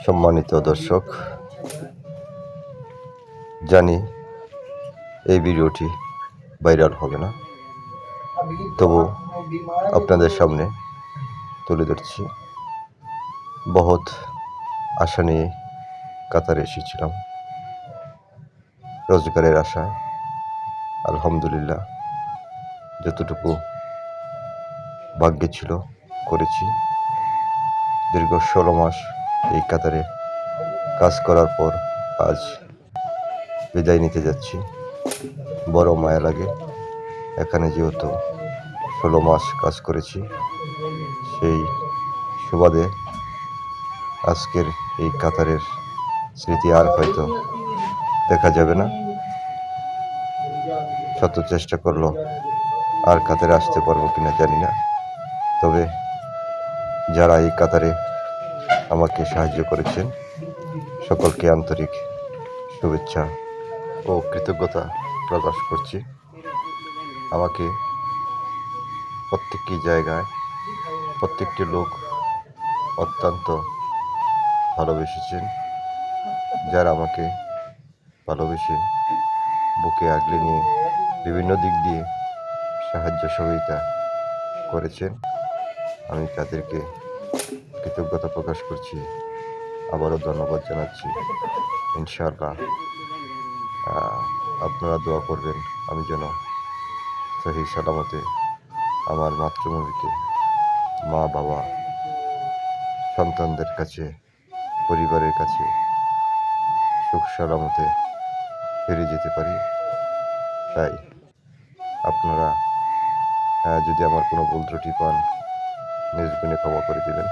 সম্মানিত দর্শক, জানি এই ভিডিওটি ভাইরাল হবে না, তবু আপনাদের সামনে তুলে ধরছি। বহুত আশা নিয়ে কাতারে এসেছিলাম। রোজগারের আশায়, আলহামদুলিল্লাহ, যতটুকু ভাগ্যে ছিল করেছি। দীর্ঘ ষোলো মাস এই কাতারে কাজ করার পর আজ বিদায় নিতে যাচ্ছি। বড় মায়া লাগে। এখানে যেহেতু ষোলো মাস কাজ করেছি, সেই সুবাদে আজকের এই কাতারের স্মৃতি আর হয়তো দেখা যাবে না। শত চেষ্টা করল, আর কাতারে আসতে পারব কিনা জানি না। তবে যারা এই কাতারে আমাকে সাহায্য করেছেন। সকলকে আন্তরিক শুভেচ্ছা ও কৃতজ্ঞতা প্রকাশ করছি। আমাকে প্রত্যেকটি জায়গায় প্রত্যেকটি লোক অত্যন্ত ভালোবেসেছেন, যারা আমাকে ভালোবেসে বুকে আগলে নিয়ে বিভিন্ন দিক দিয়ে সাহায্য সহযোগিতা করেছেন। আমি তাদেরকে কৃতজ্ঞতা প্রকাশ করছি। আবারও ধন্যবাদ জানাচ্ছি। ইনশাআল্লাহ আপনারা দোয়া করবেন, আমি যেন সহি সালামতে আমার মাতৃভূমিতে মা, বাবা, সন্তানদের কাছে, পরিবারের কাছে সুখ সালামতে ফিরে যেতে পারি। তাই আপনারা যদি আমার কোনো ভুল ত্রুটি পান, নিজ গুণে ক্ষমা করে দেবেন।